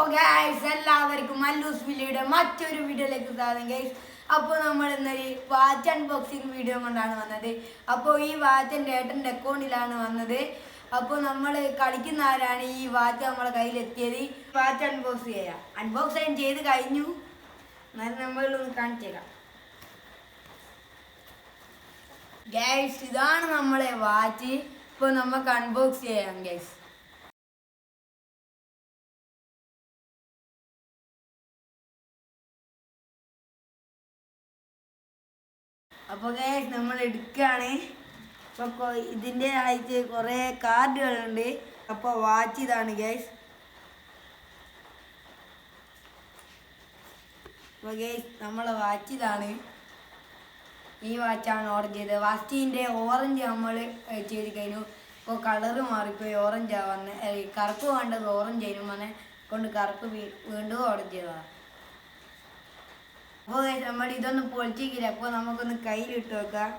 എല്ലാവർക്കും മല്ലൂസ് വില്ലയുടെ മറ്റൊരു വീഡിയോയിലേക്ക് സ്വാഗതം ഗൈസ് അപ്പോൾ നമ്മൾ ഇന്നൊരു വാച്ച് അൺബോക്സിങ് വീഡിയോ കൊണ്ടാണ് വന്നത്. അപ്പോൾ ഈ വാച്ച് എന്റെ ഏട്ടന്റെ അക്കൗണ്ടിലാണ് വന്നത്. അപ്പോൾ നമ്മൾ കളിക്കുന്ന ആരാണ് ഈ വാച്ച് നമ്മളെ കയ്യിലെത്തിയത്? വാച്ച് അൺബോക്സ് ചെയ്യാം. അൺബോക്സ് ഞാൻ ചെയ്ത് കഴിഞ്ഞു. എന്നാലും നമ്മളൊന്ന് കാണിച്ചേക്കാം ഗൈസ് ഇതാണ് നമ്മളെ വാച്ച്. ഇപ്പോൾ നമുക്ക് അൺബോക്സ് ചെയ്യാം ഗൈസ് അപ്പോൾ നമ്മൾ എടുക്കുകയാണ്. അപ്പോൾ ഇതിന്റെ ആയിട്ട് കുറേ കാർഡുകളുണ്ട്. അപ്പോൾ വാച്ച് ഇതാണ് ഗൈസ് അപ്പോൾ ഗൈസ് നമ്മളെ വാച്ച് ഇതാണ് ഈ വാച്ചാണ് ഓർഡർ ചെയ്തത്. വാച്ചിന്റെ ഓറഞ്ച് നമ്മൾ ചെയ്ത് കഴിഞ്ഞു. ഇപ്പോൾ കളറ് മാറിപ്പോയി. ഓറഞ്ച് വന്നത് കറുപ്പ് വേണ്ടത് ഓറഞ്ച് ആയിരുന്നു. വന്നെ. കൊണ്ട് കറുപ്പ് വീണ്ടും ഓർഡർ ചെയ്തതാണ്. അപ്പോൾ നമ്മൾ ഇതൊന്ന് പൊളിച്ചിക്കില്ല അപ്പോൾ നമുക്കൊന്ന് കയ്യിലിട്ട് വെക്കാം.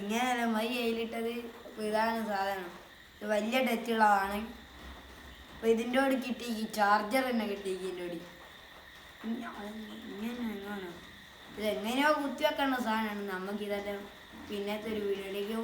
ഇങ്ങനെയല്ല മൈ കയ്യിലിട്ടത്. അപ്പോൾ ഇതാണ് സാധനം. ഇത് വലിയ ടച്ചുള്ളതാണ് അപ്പോൾ ഇതിന്റെ കൂടെ കിട്ടി ഈ ചാർജർ തന്നെ കിട്ടി ഇതിന്റെ കൂടി. ഇങ്ങനെ എങ്ങാണോ ഇത് എങ്ങനെയോ കുത്തി വെക്കേണ്ട സാധനമാണ്. നമുക്ക് ഇതെല്ലാം പിന്നത്തെ ഒരു വീഡിയോയിലേക്ക്